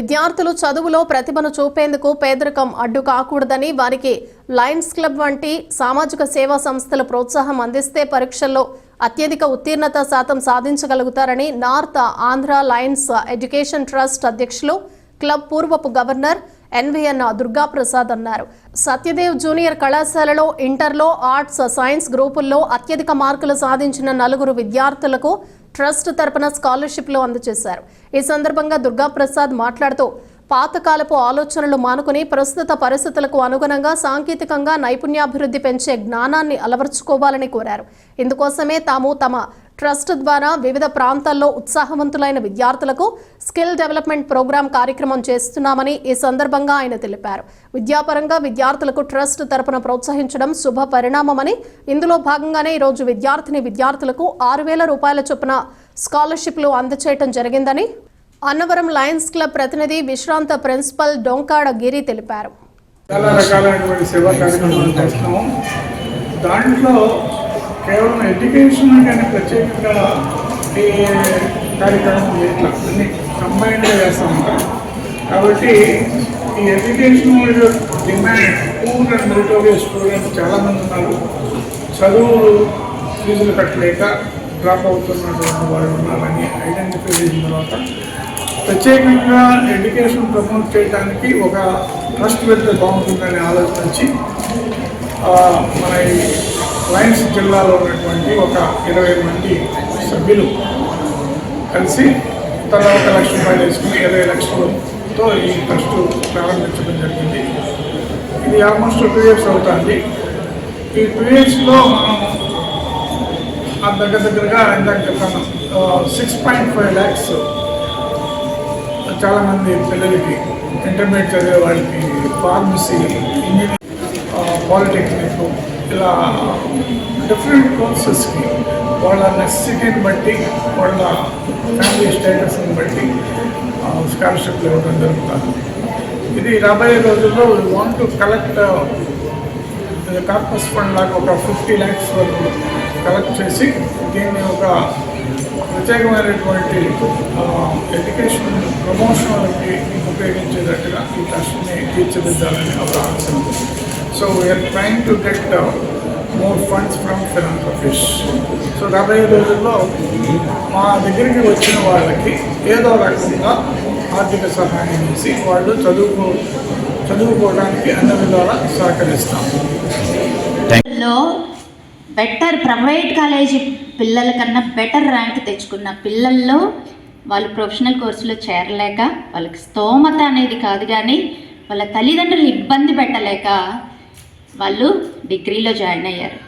విద్యార్థులు చదువులో ప్రతిభను చూపేందుకు పేదరికం అడ్డు కాకూడదని వారికి లయన్స్ క్లబ్ వంటి సామాజిక సేవా సంస్థలు ప్రోత్సాహం అందిస్తే పరీక్షల్లో అత్యధిక ఉత్తీర్ణత శాతం సాధించగలుగుతారని north Andhra lions education trust అధ్యక్షులు క్లబ్ పూర్వపు గవర్నర్ ఎన్విఎన్ దుర్గాప్రసాద్ అన్నారు. సత్యదేవ్ జూనియర్ కళాశాలలో ఇంటర్లో ఆర్ట్స్ సైన్స్ గ్రూపుల్లో అత్యధిక మార్కులు సాధించిన నలుగురు విద్యార్థులకు ట్రస్ట్ తరపున స్కాలర్షిప్లు అందజేశారు. ఈ సందర్భంగా దుర్గాప్రసాద్ మాట్లాడుతూ పాతకాలపు ఆలోచనలు మానుకుని ప్రస్తుత పరిస్థితులకు అనుగుణంగా సాంకేతికంగా నైపుణ్యాభివృద్ధి పెంచే జ్ఞానాన్ని అలవర్చుకోవాలని కోరారు. ఇందుకోసమే తాము తమ ట్రస్ట్ ద్వారా వివిధ ప్రాంతాల్లో ఉత్సాహవంతులైన విద్యార్థులకు స్కిల్ డెవలప్మెంట్ ప్రోగ్రాం కార్యక్రమం చేస్తున్నామని ఈ సందర్భంగా ఆయన తెలిపారు. విద్యాపరంగా విద్యార్థులకు ట్రస్ట్ తరపున ప్రోత్సహించడం శుభ పరిణామమని ఇందులో భాగంగానే ఈరోజు విద్యార్థిని విద్యార్థులకు ఆరు వేల రూపాయల చొప్పున స్కాలర్షిప్లు అందచేయటం జరిగిందని అన్నవరం లయన్స్ క్లబ్ ప్రతినిధి విశ్రాంత ప్రిన్సిపల్ డొంకాడ గిరి తెలిపారు. చాలా రకాలైనటువంటి సేవా కార్యక్రమాలు చేస్తున్నాము. దాంట్లో కేవలం ఎడ్యుకేషన్ కానీ ప్రత్యేకంగా ఈ కార్యక్రమం ఇట్లా అన్ని కంబైన్డ్గా చేస్తాం కాబట్టి ఈ education demand poor and meritorious students చాలామంది ఉన్నారు. చదువు ఫీజులు కట్టలేక డ్రాప్ అవుతున్నటువంటి వాళ్ళు ఉన్నారని ఐడెంటిఫై చేసిన తర్వాత ప్రత్యేకంగా ఎడ్యుకేషన్ ప్రమోట్ చేయడానికి ఒక ట్రస్ట్ పెడితే బాగుంటుందనే ఆలోచన వచ్చి మన ఈ లయన్స్ జిల్లాలో ఉన్నటువంటి ఒక ఇరవై మంది సభ్యులు కలిసి తర్వాత ఒక లక్ష రూపాయలు వేసుకుని ఇరవై లక్షలతో ఈ ట్రస్ట్ ప్రారంభించడం జరిగింది. ఇది ఆల్మోస్ట్ టూ ఇయర్స్ అవుతుంది. ఈ టూ ఇయర్స్లో మనం ఆ దగ్గర దగ్గరగా ఇందాక చెప్పాను సిక్స్ పాయింట్ ఫైవ్ ల్యాక్స్ చాలామంది పిల్లలకి ఇంటర్మీడియట్ చదివే వాళ్ళకి ఫార్మసీ ఇంజనీరింగ్ పాలిటెక్నిక్ ఇలా డిఫరెంట్ కోర్సెస్కి వాళ్ళ నెసిటీని బట్టి వాళ్ళ ఫ్యామిలీ స్టేటస్ని బట్టి స్కాలర్షిప్లు ఇవ్వడం జరుగుతుంది. ఇది రాబోయే రోజుల్లో want to collect corpus fund లాగా ఒక ఫిఫ్టీ ల్యాక్స్ వరకు కలెక్ట్ చేసి దీన్ని ఒక ప్రత్యేకమైనటువంటి ఎడ్యుకేషన్ ప్రమోషన్కి ఉపయోగించేటట్టుగా ఈ ట్రస్ట్ని తీర్చిదిద్దాలని ఒక ఆలోచన ఉంది so we are trying to get more funds from philanthropies so రాబోయే రోజుల్లో మా దగ్గరికి వచ్చిన వాళ్ళకి ఏదో రకంగా ఆర్థిక సహాయం చేసి వాళ్ళు చదువుకో చదువుకోవడానికి అన్ని విధాలా సహకరిస్తాం బెటర్ ప్రైవేట్ కాలేజీ పిల్లల కన్నా బెటర్ ర్యాంక్ తెచ్చుకున్న పిల్లల్లో వాళ్ళు ప్రొఫెషనల్ కోర్సులో చేరలేక వాళ్ళకి స్తోమత అనేది కాదు కానీ వాళ్ళ తల్లిదండ్రులు ఇబ్బంది పెట్టలేక వాళ్ళు డిగ్రీలో జాయిన్ అయ్యారు.